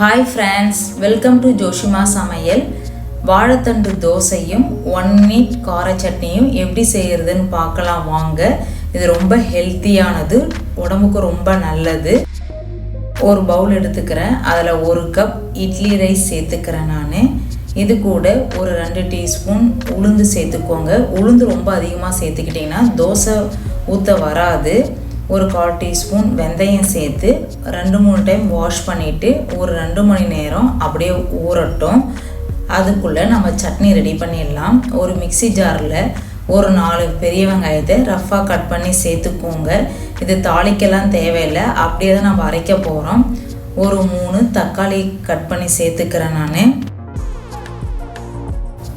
Hi friends welcome to Joshima சமையல் வாழைத்தண்டு தோசையும் ஒன் மீட் கார சட்னியும் எப்படி செய்கிறதுன்னு பார்க்கலாம் வாங்க. இது ரொம்ப ஹெல்த்தியானது உடம்புக்கு ரொம்ப நல்லது. ஒரு பவுல் எடுத்துக்கிறேன். அதில் ஒரு கப் இட்லி ரைஸ் சேர்த்துக்கிறேன் நான். இது கூட ஒரு ரெண்டு டீஸ்பூன் உளுந்து சேர்த்துக்கோங்க. உளுந்து ரொம்ப அதிகமாக சேர்த்துக்கிட்டிங்கன்னா தோசை ஊற்ற வராது. ஒரு கால் டீஸ்பூன் வெந்தயம் சேர்த்து ரெண்டு மூணு டைம் வாஷ் பண்ணிவிட்டு ஒரு ரெண்டு மணி நேரம் அப்படியே ஊறட்டும். அதுக்குள்ளே நம்ம சட்னி ரெடி பண்ணிடலாம். ஒரு மிக்ஸி ஜாரில் ஒரு நாலு பெரிய வெங்காயத்தை ரஃப்பாக கட் பண்ணி சேர்த்துக்கோங்க. இது தாளிக்கெல்லாம் தேவையில்லை. அப்படியே தான் நம்ம அரைக்க போகிறோம் ஒரு மூணு தக்காளி கட் பண்ணி சேர்த்துக்கிறேன் நான்.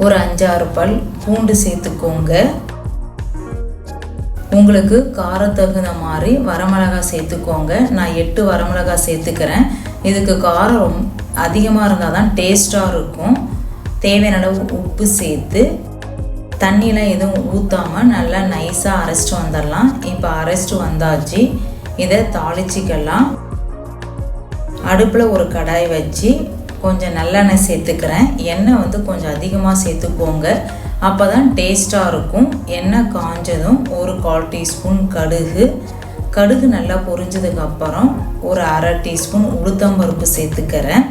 ஒரு அஞ்சாறு பல் பூண்டு சேர்த்துக்கோங்க. உங்களுக்கு காரம் தகுந்த மாதிரி வரமிளகாய் சேர்த்துக்கோங்க. நான் எட்டு வரமிளகாய் சேர்த்துக்கிறேன். இதுக்கு காரம் ரொம்ப அதிகமாக இருந்தால் தான் டேஸ்ட்டாக இருக்கும். தேவையான அளவு உப்பு சேர்த்து தண்ணியில் எதுவும் ஊற்றாமல் நல்லா நைஸாக அரைச்சிட்டு வந்துடலாம். இப்போ அரைச்சிட்டு வந்தாச்சு. இதை தாளிச்சிக்கலாம். அடுப்பில் ஒரு கடாய் வச்சு கொஞ்சம் நல்லெண்ணெய் சேர்த்துக்கிறேன். எண்ணெய் வந்து கொஞ்சம் அதிகமாக சேர்த்துக்கோங்க. அப்போ தான் டேஸ்ட்டாக இருக்கும். எண்ணெய் காஞ்சதும் ஒரு கால் டீஸ்பூன் கடுகு. கடுகு நல்லா பொரிஞ்சதுக்கப்புறம் ஒரு அரை டீஸ்பூன் உளுத்தம்பருப்பு சேர்த்துக்கிறேன்.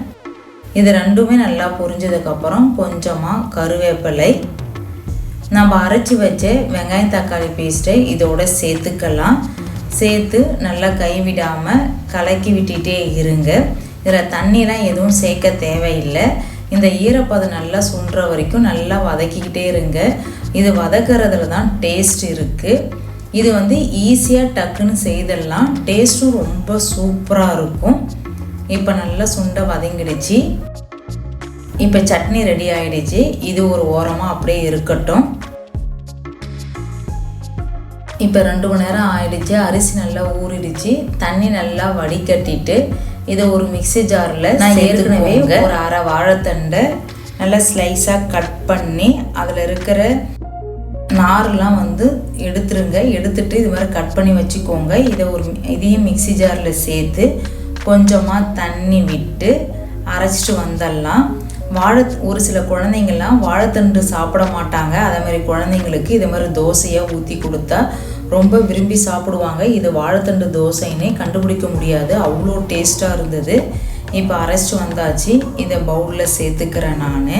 இது ரெண்டுமே நல்லா பொரிஞ்சதுக்கப்புறம் கொஞ்சமாக கருவேப்பிலை. நம்ம அரைச்சி வச்ச வெங்காயம் தக்காளி பேஸ்ட்டை இதோட சேர்த்துக்கலாம். சேர்த்து நல்லா கைவிடாமல் கலக்கி விட்டுட்டே இருங்க. இதில் தண்ணிலாம் எதுவும் சேர்க்க தேவையில்லை. இந்த ஈரப்பதம் நல்லா சுண்டுற வரைக்கும் நல்லா வதக்கிக்கிட்டே இருங்க. இது வதக்கிறதுல தான் டேஸ்ட் இருக்குது இது வந்து ஈஸியாக டக்குன்னு செய்திடலாம் டேஸ்ட்டும் ரொம்ப சூப்பராக இருக்கும். இப்போ நல்லா சுண்டை வதங்கிடுச்சு. இப்போ சட்னி ரெடி ஆகிடுச்சு இது ஒரு ஓரமாக அப்படியே இருக்கட்டும். இப்போ ரெண்டு மணி நேரம் ஆயிடுச்சு. அரிசி நல்லா ஊறிடுச்சு. தண்ணி நல்லா வடிகட்டிட்டு இதை ஒரு மிக்ஸி ஜாரில் நான் ஏற்கனவே ஒரு அரை வாழைத்தண்டை நல்லா ஸ்லைஸாக கட் பண்ணி அதில் இருக்கிற நாரெலாம் வந்து எடுத்துருங்க. எடுத்துட்டு இது மாதிரி கட் பண்ணி வச்சுக்கோங்க. இதை ஒரு இதையும் மிக்ஸி ஜாரில் சேர்த்து கொஞ்சமாக தண்ணி விட்டு அரைச்சிட்டு வந்துடலாம் வாழை ஒரு சில குழந்தைங்கள்லாம் வாழைத்தண்டு சாப்பிட மாட்டாங்க. அதே மாதிரி குழந்தைங்களுக்கு இது மாதிரி தோசையாக ஊற்றி கொடுத்தா ரொம்ப விரும்பி சாப்பிடுவாங்க. இது வாழைத்தண்டு தோசைன்னே கண்டுபிடிக்க முடியாது. அவ்வளோ டேஸ்ட்டாக இருந்தது. இப்போ அரைச்சிட்டு வந்தாச்சு. இதை பவுலில் சேர்த்துக்கிறேன் நான்.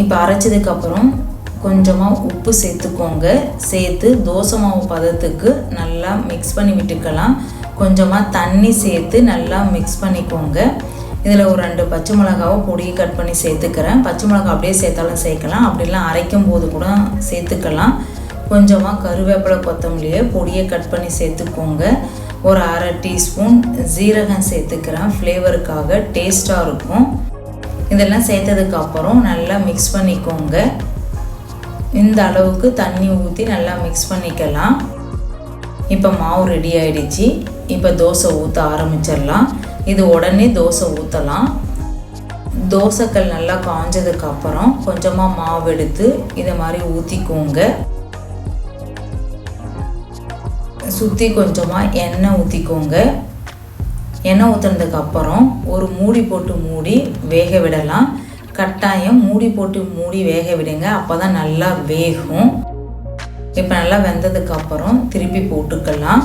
இப்போ அரைச்சதுக்கப்புறம் கொஞ்சமாக உப்பு சேர்த்துக்கோங்க. சேர்த்து தோசை மாவு பதத்துக்கு நல்லா மிக்ஸ் பண்ணி விட்டுக்கலாம். கொஞ்சமாக தண்ணி சேர்த்து நல்லா மிக்ஸ் பண்ணிக்கோங்க. இதில் ஒரு ரெண்டு பச்சை மிளகாவை பொடியை கட் பண்ணி சேர்த்துக்கிறேன். பச்சை மிளகா அப்படியே சேர்த்தாலும் சேர்க்கலாம். அப்படிலாம் அரைக்கும் போது கூட சேர்த்துக்கலாம். கொஞ்சமாக கருவேப்பிலை கொத்தமல்லியை பொடியை கட் பண்ணி சேர்த்துக்கோங்க. ஒரு அரை டீஸ்பூன் ஜீரகம் சேர்த்துக்கிறேன். ஃப்ளேவருக்காக டேஸ்ட்டாக இருக்கும். இதெல்லாம் சேர்த்ததுக்கப்புறம் நல்லா மிக்ஸ் பண்ணிக்கோங்க. இந்த அளவுக்கு தண்ணி ஊற்றி நல்லா மிக்ஸ் பண்ணிக்கலாம். இப்போ மாவு ரெடி ஆயிடுச்சு. இப்போ தோசை ஊற்ற ஆரம்பிச்சிடலாம். இது உடனே தோசை ஊற்றலாம் தோசைக்கல் நல்லா காஞ்சதுக்கு அப்புறம் கொஞ்சமாக மாவு எடுத்து இதை மாதிரி ஊற்றிக்கோங்க சுற்றி கொஞ்சமாக எண்ணெய் ஊற்றிக்கோங்க எண்ணெய் ஊற்றுனதுக்கு அப்புறம் ஒரு மூடி போட்டு மூடி வேக விடலாம். கட்டாயம் மூடி போட்டு மூடி வேக விடுங்க. அப்போ தான் நல்லா வேகும். இப்போ நல்லா வெந்ததுக்கு அப்புறம் திருப்பி போட்டுக்கலாம்.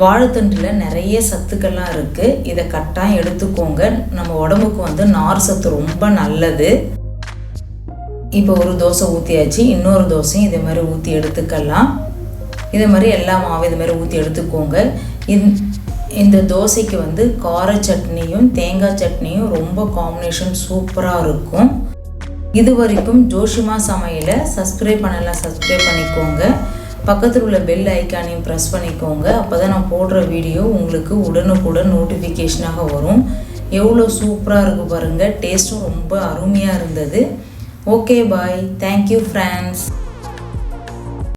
வாழைத்தண்டில் நிறைய சத்துக்கள்லாம் இருக்குது இதை கட்டாயம் எடுத்துக்கோங்க. நம்ம உடம்புக்கு வந்து நார் சத்து ரொம்ப நல்லது. இப்போ ஒரு தோசை ஊற்றியாச்சு இன்னொரு தோசையும் இதே மாதிரி ஊற்றி எடுத்துக்கலாம். இதே மாதிரி எல்லா மாவும் இது மாதிரி ஊற்றி எடுத்துக்கோங்க. இந்த தோசைக்கு வந்து கார சட்னியும் தேங்காய் சட்னியும் ரொம்ப காம்பினேஷன் சூப்பராக இருக்கும். இது வரைக்கும் ஜோஷிமா சமையலை சப்ஸ்கிரைப் பண்ணலாம் சப்ஸ்கிரைப் பண்ணிக்கோங்க. பக்கத்தில் உள்ள பெல் ஐக்கானையும் ப்ரெஸ் பண்ணிக்கோங்க. அப்போ தான் நான் போடுற வீடியோ உங்களுக்கு உடனுக்குடன் நோட்டிஃபிகேஷனாக வரும். எவ்வளோ சூப்பராக இருக்குது பாருங்கள் டேஸ்ட்டும் ரொம்ப அருமையாக இருந்தது. Okay bye thank you friends